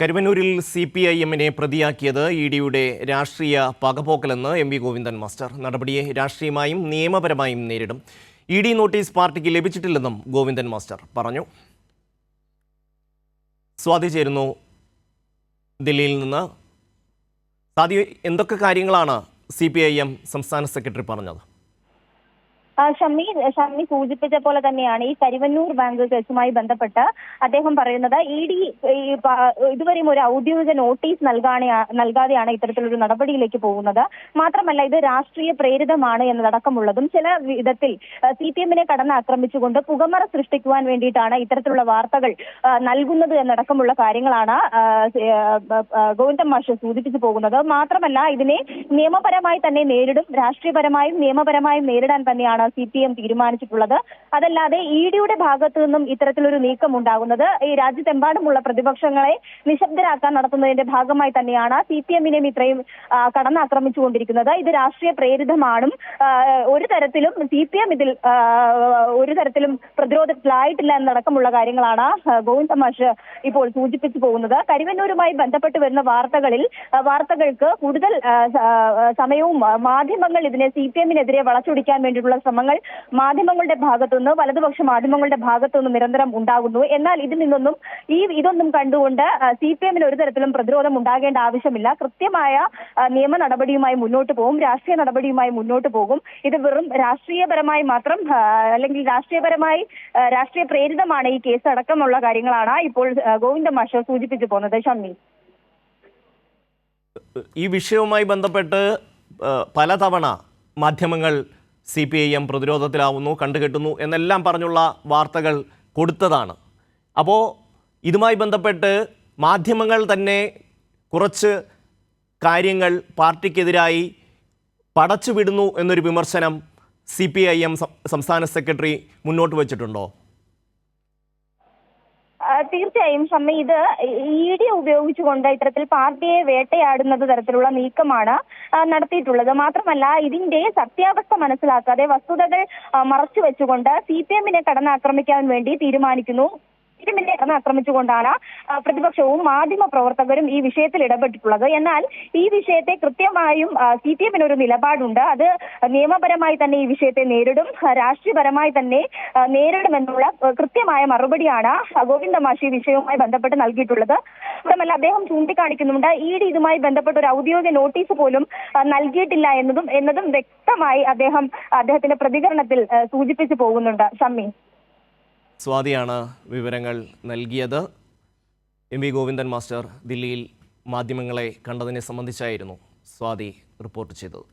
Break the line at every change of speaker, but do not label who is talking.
കരുവന്നൂരിൽ C P I എമ്മിനെ പ്രതിയാക്കിയത് E ഡിയുടെ രാഷ്ട്രീയ പകപോക്കലെന്ന് എം വി ഗോവിന്ദൻ മാസ്റ്റർ. നടപടിയെ രാഷ്ട്രീയമായും നിയമപരമായും നേരിടും. ഇ ഡി നോട്ടീസ് പാർട്ടിക്ക് ലഭിച്ചിട്ടില്ലെന്നും ഗോവിന്ദൻ മാസ്റ്റർ പറഞ്ഞു. സ്വാതി ചേരുന്നു ദില്ലിയിൽ നിന്ന്. സാദി എന്തൊക്കെ കാര്യങ്ങളാണ് സി പി ഐ എം സംസ്ഥാന സെക്രട്ടറി പറഞ്ഞത്?
ഷമ്മി ഷമ്മി സൂചിപ്പിച്ച പോലെ തന്നെയാണ് ഈ കരിവന്നൂർ ബാങ്ക് കേസുമായി ബന്ധപ്പെട്ട് അദ്ദേഹം പറയുന്നത് ഇ ഡി ഇതുവരെയും ഒരു ഔദ്യോഗിക നോട്ടീസ് നൽകാണെ നൽകാതെയാണ് ഇത്തരത്തിലൊരു നടപടിയിലേക്ക് പോകുന്നത്. മാത്രമല്ല ഇത് രാഷ്ട്രീയ പ്രേരിതമാണ് എന്നതടക്കമുള്ളതും ചില വിധത്തിൽ സി പി എമ്മിനെ കടന്നാക്രമിച്ചുകൊണ്ട് പുകമറ സൃഷ്ടിക്കുവാൻ വേണ്ടിയിട്ടാണ് ഇത്തരത്തിലുള്ള വാർത്തകൾ നൽകുന്നത് എന്നടക്കമുള്ള കാര്യങ്ങളാണ് ഗോവിന്ദൻ മാഷ് സൂചിപ്പിച്ചു പോകുന്നത്. മാത്രമല്ല ഇതിനെ നിയമപരമായി തന്നെ നേരിടും രാഷ്ട്രീയപരമായും നിയമപരമായും നേരിടാൻ തന്നെയാണ് സി പി എം തീരുമാനിച്ചിട്ടുള്ളത്? അതല്ലാതെ ഇ ഡിയുടെ ഭാഗത്തു നിന്നും ഇത്തരത്തിലൊരു നീക്കം ഉണ്ടാകുന്നത് ഈ രാജ്യത്തെമ്പാടുമുള്ള പ്രതിപക്ഷങ്ങളെ നിശബ്ദരാക്കാൻ നടത്തുന്നതിന്റെ ഭാഗമായി തന്നെയാണ് സി പി എമ്മിനെയും ഇത്രയും കടന്നാക്രമിച്ചുകൊണ്ടിരിക്കുന്നത്. ഇത് രാഷ്ട്രീയ പ്രേരിതമാണും ഒരു തരത്തിലും സി പി എം ഇതിൽ ഒരു തരത്തിലും പ്രതിരോധത്തിലായിട്ടില്ല എന്നടക്കമുള്ള കാര്യങ്ങളാണ് ഗോവിന്ദ് തമാഷ് മാഷ് ഇപ്പോൾ സൂചിപ്പിച്ചു പോകുന്നത്. കരിവന്നൂരുമായി ബന്ധപ്പെട്ട് വരുന്ന വാർത്തകളിൽ വാർത്തകൾക്ക് കൂടുതൽ സമയവും മാധ്യമങ്ങൾ ഇതിനെ സി പി എമ്മിനെതിരെ വളച്ചൊടിക്കാൻ വേണ്ടിയിട്ടുള്ള ശ്രമങ്ങൾ മാധ്യമങ്ങളുടെ ഭാഗത്തുനിന്ന് വലതുപക്ഷ മാധ്യമങ്ങളുടെ ഭാഗത്തുനിന്ന് നിരന്തരം ഉണ്ടാകുന്നു. എന്നാൽ ഇതിൽ നിന്നൊന്നും ഈ ഇതൊന്നും കണ്ടുകൊണ്ട് സി പി എമ്മിന് ഒരു തരത്തിലും പ്രതിരോധം ഉണ്ടാകേണ്ട ആവശ്യമില്ല. കൃത്യമായ നിയമ നടപടിയുമായി മുന്നോട്ട് പോകും. രാഷ്ട്രീയ നടപടിയുമായി മുന്നോട്ട് പോകും. ഇത് വെറും രാഷ്ട്രീയപരമായി മാത്രം അല്ലെങ്കിൽ രാഷ്ട്രീയപരമായി രാഷ്ട്രീയ പ്രേരിതമാണ് ഈ കേസ് അടക്കമുള്ള കാര്യങ്ങളാണ് ഇപ്പോൾ ഗോവിന്ദ മാഷ് സൂചിപ്പിച്ചു പോകുന്നത്. ഷമ്മി
ഈ വിഷയവുമായി ബന്ധപ്പെട്ട് പലതവണ മാധ്യമങ്ങൾ സി പി ഐ എം പ്രതിരോധത്തിലാവുന്നു കണ്ടുകെട്ടുന്നു എന്നെല്ലാം പറഞ്ഞുള്ള വാർത്തകൾ കൊടുത്തതാണ്. അപ്പോൾ ഇതുമായി ബന്ധപ്പെട്ട് മാധ്യമങ്ങൾ തന്നെ കുറച്ച് കാര്യങ്ങൾ പാർട്ടിക്കെതിരായി പടച്ചുവിടുന്നു എന്നൊരു വിമർശനം സി പി ഐ എം സംസ്ഥാന സെക്രട്ടറി മുന്നോട്ട് വച്ചിട്ടുണ്ടോ?
തീർച്ചയായും ഷമ്മി ഇത് ഇ ഡി ഉപയോഗിച്ചുകൊണ്ട് ഇത്തരത്തിൽ പാർട്ടിയെ വേട്ടയാടുന്നത് തരത്തിലുള്ള നീക്കമാണ് നടത്തിയിട്ടുള്ളത്. മാത്രമല്ല ഇതിന്റെ സത്യാവസ്ഥ മനസ്സിലാക്കാതെ വസ്തുതകൾ മറച്ചു വെച്ചുകൊണ്ട് സി പി എമ്മിനെ കടന്നാക്രമിക്കാൻ വേണ്ടി തീരുമാനിക്കുന്നു. എമ്മിനെ കടന്നാക്രമിച്ചുകൊണ്ടാണ് പ്രതിപക്ഷവും മാധ്യമ പ്രവർത്തകരും ഈ വിഷയത്തിൽ ഇടപെട്ടിട്ടുള്ളത്. എന്നാൽ ഈ വിഷയത്തെ കൃത്യമായും സി പി എമ്മിന് ഒരു നിലപാടുണ്ട്. അത് നിയമപരമായി തന്നെ ഈ വിഷയത്തെ നേരിടും രാഷ്ട്രീയപരമായി തന്നെ നേരിടുമെന്നുള്ള കൃത്യമായ മറുപടിയാണ് ഗോവിന്ദ മാഷി വിഷയവുമായി ബന്ധപ്പെട്ട് നൽകിയിട്ടുള്ളത്. മാത്രമല്ല അദ്ദേഹം ചൂണ്ടിക്കാണിക്കുന്നുണ്ട് ഇ ഡി ഇതുമായി ബന്ധപ്പെട്ട ഒരു ഔദ്യോഗിക നോട്ടീസ് പോലും നൽകിയിട്ടില്ല എന്നതും എന്നതും വ്യക്തമായി അദ്ദേഹം അദ്ദേഹത്തിന്റെ പ്രതികരണത്തിൽ സൂചിപ്പിച്ചു പോകുന്നുണ്ട്. ഷമ്മി
സ്വാതിയാണ് വിവരങ്ങൾ നൽകിയത്. എം വി ഗോവിന്ദൻ മാസ്റ്റർ ദില്ലിയിൽ മാധ്യമങ്ങളെ കണ്ടതിനെ സംബന്ധിച്ചായിരുന്നു സ്വാതി റിപ്പോർട്ട് ചെയ്തത്.